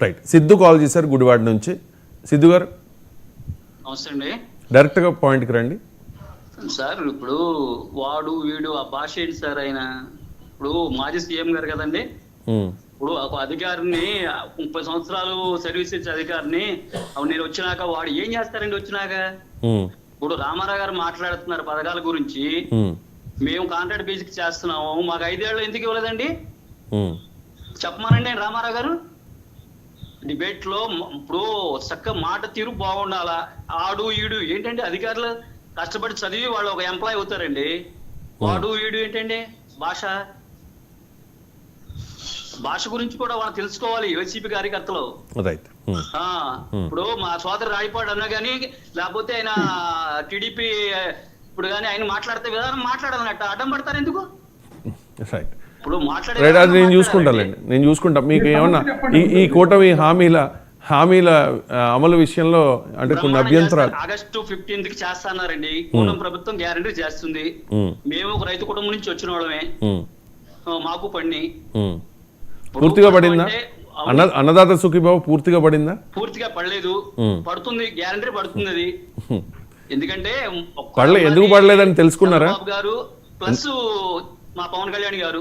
Right Siddhu call చేశారు గుడివాడ నుంచి. సిద్ధు గారు? నమస్తే అండి. డైరెక్ట్గా పాయింట్కి రండి. సార్ ఇప్పుడు వాడు వీడు ఆ భాష ఏంటి సార్ ఆయన? ఇప్పుడు మాజీ సీఎం గారు కదండి. ఉమ్, ఇప్పుడు ఒక అధికారిని ముప్పై సంవత్సరాలు సర్వీస్ ఇచ్చే అధికారిని నేను వచ్చినాక వాడు ఏం చేస్తారండి వచ్చినాక? ఉమ్, ఇప్పుడు రామారావు గారు మాట్లాడుతున్నారు పథకాల గురించి. ఉమ్, మేము కాంట్రాక్ట్ బేసిక్ చేస్తున్నాము. మాకు ఐదేళ్ళు ఎందుకు ఇవ్వలేదండి? చెప్పమానండి రామారావు గారు. డిబేట్లో ఇప్పుడు చక్క మాట తీరు బాగుండాలా? ఆడు ఈడు ఏంటండి అధికారులు? కష్టపడి చదివి వాళ్ళు ఒక ఎంప్లాయ్ అవుతారండి. వాడు ఈడు ఏంటండి? భాష? భాష గురించి కూడా వాళ్ళు తెలుసుకోవాలి వైసీపీ కార్యకర్తలు. ఇప్పుడు మా సోదరు రాయపాడు అన్నా కానీ లేకపోతే ఆయన టీడీపీ ఇప్పుడు కానీ ఆయన మాట్లాడితే విధానం మాట్లాడాలన్నట్ట. అడ్డం పడతారు ఎందుకు? రైట్. ఇప్పుడు మాట్లాడే రైట్ అది నేను. చూసుకుంటానండి నేను చూసుకుంటా. మీకు ఏమన్నా ఈ ఈ కూటమి హామీల హామీల అమలు విషయంలో అంటే కొన్ని అభ్యంతరాలు. ఆగస్టు ఫిఫ్టీన్త్కి చేస్తాన్నారండి. కూటమి ప్రభుత్వం గ్యారంటీ చేస్తుంది. మేము. ఒక రైతు కుటుంబం నుంచి వచ్చిన వాళ్ళమే. మాకు పడిని ఉమ్. పూర్తిగా పడిందా? అన్న అన్నదాత సుఖీబాబు పూర్తిగా పడిందా? పూర్తిగా పడలేదు. పడుతుంది గ్యారంటీ పడుతుంది అది ఎందుకంటే ఒక్క పడలే ఎందుకు పడలేదని తెలుసుకున్నారా? గారు ప్లస్ మా పవన్ కళ్యాణ్ గారు.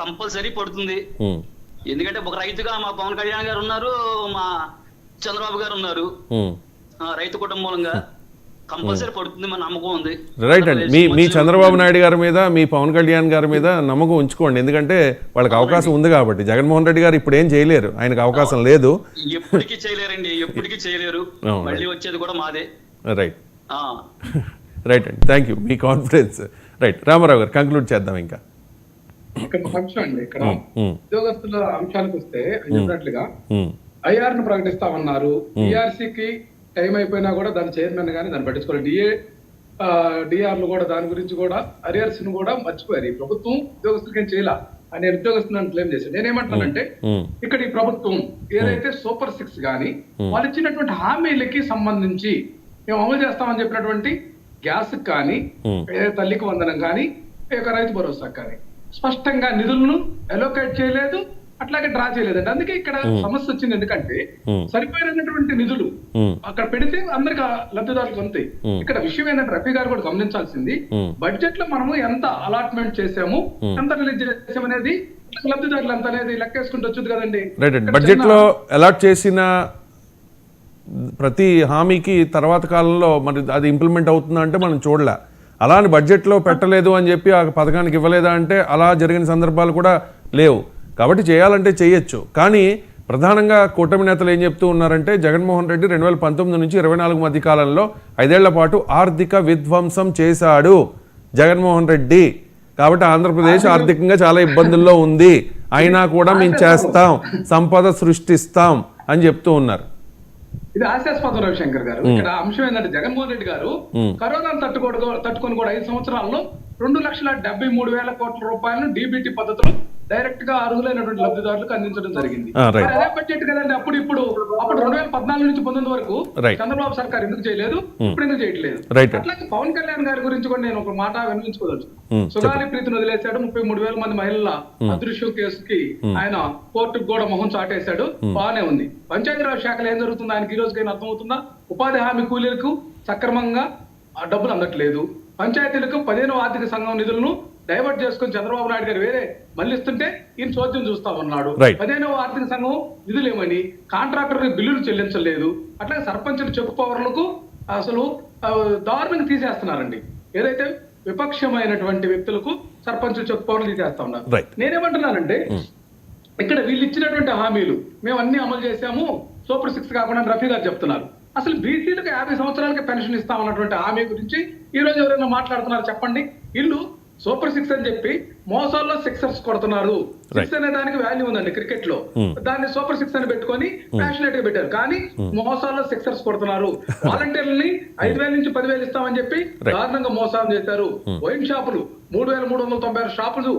కంపల్సరీ పడుతుంది. ఎందుకంటే ఒక రైతుగా మా పవన్ కళ్యాణ్ గారు ఉన్నారు మా చంద్రబాబు గారు ఉన్నారు. రైతు కుటుంబంగా కంపల్సరీ పడుతుంది మా నమ్మకం ఉంది. రైట్ అండి. మీ మీ చంద్రబాబు నాయుడు గారి మీద మీ పవన్ కళ్యాణ్ గారి మీద నమ్మకం ఉంచుకోండి. ఎందుకంటే వాళ్ళకి అవకాశం ఉంది కాబట్టి. జగన్మోహన్ రెడ్డి గారు ఇప్పుడు ఏం చేయలేరు. ఆయనకు అవకాశం లేదు. ఎప్పటికీ చేయలేరండి. ఎప్పటికీ చేయలేరు. మళ్ళీ వచ్చేది కూడా మాదే. రైట్ ఆ. రైట్ అండి. Thank you me confidence right Ramarao garu conclude చేద్దాం ఇంకా. ఇక్కడ అంశం అండి ఇక్కడ ఉమ్, ఉద్యోగస్తుల అంశానికి వస్తే ఆయన చెప్పినట్లుగా ఐఆర్ను ప్రకటిస్తామన్నారు. కి టైం అయిపోయినా కూడా దాని చైర్మన్ గానీ దాన్ని పట్టించుకోవాలి డిఏ డిఆర్లు కూడా దాని గురించి కూడా అరియర్స్ను కూడా మర్చిపోయారు. ఈ ప్రభుత్వం ఉద్యోగస్తులకి చేయాల అని ఉద్యోగస్తులను క్లెయిమ్ చేశాను నేనేమంటానంటే ఇక్కడ ఈ ప్రభుత్వం ఏదైతే సూపర్ సిక్స్ గాని వాళ్ళు ఇచ్చినటువంటి హామీలకి సంబంధించి మేము అమలు చేస్తామని చెప్పినటువంటి గ్యాస్ కానీ తల్లికి వందనం కానీ ఈ యొక్క రైతు భరోసా కానీ. స్పష్టంగా నిధులను అలోకేట్ చేయలేదు అట్లాగే డ్రా చేయలేదండి. అందుకే ఇక్కడ సమస్య వచ్చింది ఎందుకంటే. సరిపోయినటువంటి నిధులు అక్కడ పెడితే అందరికి లబ్ధిదారులకు ఉంటాయి Hmm. ఇక్కడ విషయం ఏంటంటే రఫీ గారు కూడా గమనించాల్సింది. బడ్జెట్లో మనము ఎంత అలాట్మెంట్ చేసాము ఎంత రిలీజ్ చేసాము అనేది లబ్ధిదారులు ఎంత అనేది లెక్కేసుకుంటూ వచ్చింది కదండి. ఇక్కడ బడ్జెట్లో అలాట్ చేసిన ప్రతి హామీకి తర్వాత కాలంలో మరి అది ఇంప్లిమెంట్ అవుతుందా అంటే మనం చూడలే. అలా అని బడ్జెట్లో పెట్టలేదు అని చెప్పి ఆ పథకానికి ఇవ్వలేదా అంటే అలా జరిగిన సందర్భాలు కూడా లేవు. కాబట్టి చేయాలంటే చేయొచ్చు. కానీ ప్రధానంగా కూటమి నేతలు ఏం చెప్తూ ఉన్నారంటే జగన్మోహన్ రెడ్డి రెండు వేల పంతొమ్మిది నుంచి ఇరవై నాలుగు మధ్య కాలంలో ఐదేళ్ళ పాటు ఆర్థిక విధ్వంసం చేశాడు జగన్మోహన్ రెడ్డి. కాబట్టి ఆంధ్రప్రదేశ్ ఆర్థికంగా చాలా ఇబ్బందుల్లో ఉంది. అయినా కూడా మేము చేస్తాం. సంపద సృష్టిస్తాం అని చెప్తూ ఉన్నారు. ఇది హాస్యాస్పదం రవిశంకర్ గారు ఇక్కడ అంశం ఏంటంటే జగన్మోహన్ రెడ్డి గారు. కరోనాను తట్టుకోడు తట్టుకొని కూడా ఐదు సంవత్సరాల్లో రెండు లక్షల డెబ్బై మూడు వేల కోట్ల రూపాయలను డీబీటీ పద్ధతిలో డైరెక్ట్గా అర్హులైనటువంటి లబ్ధిదారులకు అందించడం జరిగింది. అదే బడ్జెట్ కదండి అప్పుడు ఇప్పుడు అప్పుడు రెండు వేల పద్నాలుగు నుంచి పంతొమ్మిది వరకు. చంద్రబాబు సర్కార్ ఎందుకు చేయలేదు? ఇప్పుడు ఎందుకు చేయట్లేదు. అట్లాగే పవన్ కళ్యాణ్ గారి గురించి కూడా నేను ఒక మాట వినిపించుకోవచ్చు మ్, సుగాలి ప్రీతిని వదిలేశాడు ముప్పై మూడు వేల మంది మహిళల అదృశ్యం కేసుకి ఆయన కోర్టుకు కూడా మొహం చాటేశాడు బాగానే ఉంది. పంచాయతీరాజ్ శాఖలో ఏం జరుగుతుందో? ఆయనకి ఈ రోజుకైనా అర్థమవుతుందా? ఉపాధి హామీ కూలీలకు సక్రమంగా ఆ డబ్బులు అందట్లేదు. పంచాయతీలకు పదిహేను ఆర్థిక సంఘం నిధులను డైవర్ట్ చేసుకుని చంద్రబాబు నాయుడు గారు వేరే మళ్ళిస్తుంటే ఈయన చోద్యం చూస్తా ఉన్నాడు. పదిహేనవ ఆర్థిక సంఘం నిధులేమని కాంట్రాక్టర్ బిల్లులు చెల్లించలేదు. అట్లాగే సర్పంచుల చెక్కు పవర్లకు అసలు దారుణంగా తీసేస్తున్నారండి. ఏదైతే విపక్షమైనటువంటి వ్యక్తులకు సర్పంచుల చెక్కు పవర్లు తీసేస్తా ఉన్నారు. నేనేమంటున్నానంటే ఇక్కడ వీళ్ళు ఇచ్చినటువంటి హామీలు మేము అన్ని అమలు చేశాము సూపర్ సిక్స్ కాకుండా రఫీ గారు చెప్తున్నారు. అసలు బీసీలకు యాభై సంవత్సరాలకి పెన్షన్ ఇస్తామన్నటువంటి హామీ గురించి ఈ రోజు ఎవరైనా మాట్లాడుతున్నారు చెప్పండి? వీళ్ళు సూపర్ సిక్స్ అని చెప్పి మోసాల్లో సిక్సర్స్ కొడుతున్నారు. సిక్స్ అనే దానికి వాల్యూ ఉందండి క్రికెట్లో దాన్ని సూపర్ సిక్స్ అని పెట్టుకొని ప్యాషనేట్గా పెట్టారు. కానీ మోసాల్లో సిక్సర్స్ కొడుతున్నారు. వాలంటీర్లని ఐదు వేల నుంచి పదివేలు ఇస్తామని చెప్పి దారుణంగా మోసాలు చేశారు. వైన్ షాపులు మూడు వేల మూడు వందల తొంభై ఆరు షాపులు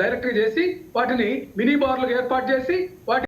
డైరెక్ట్గా చేసి వాటిని మినీ బార్లకు ఏర్పాటు చేసి వాటి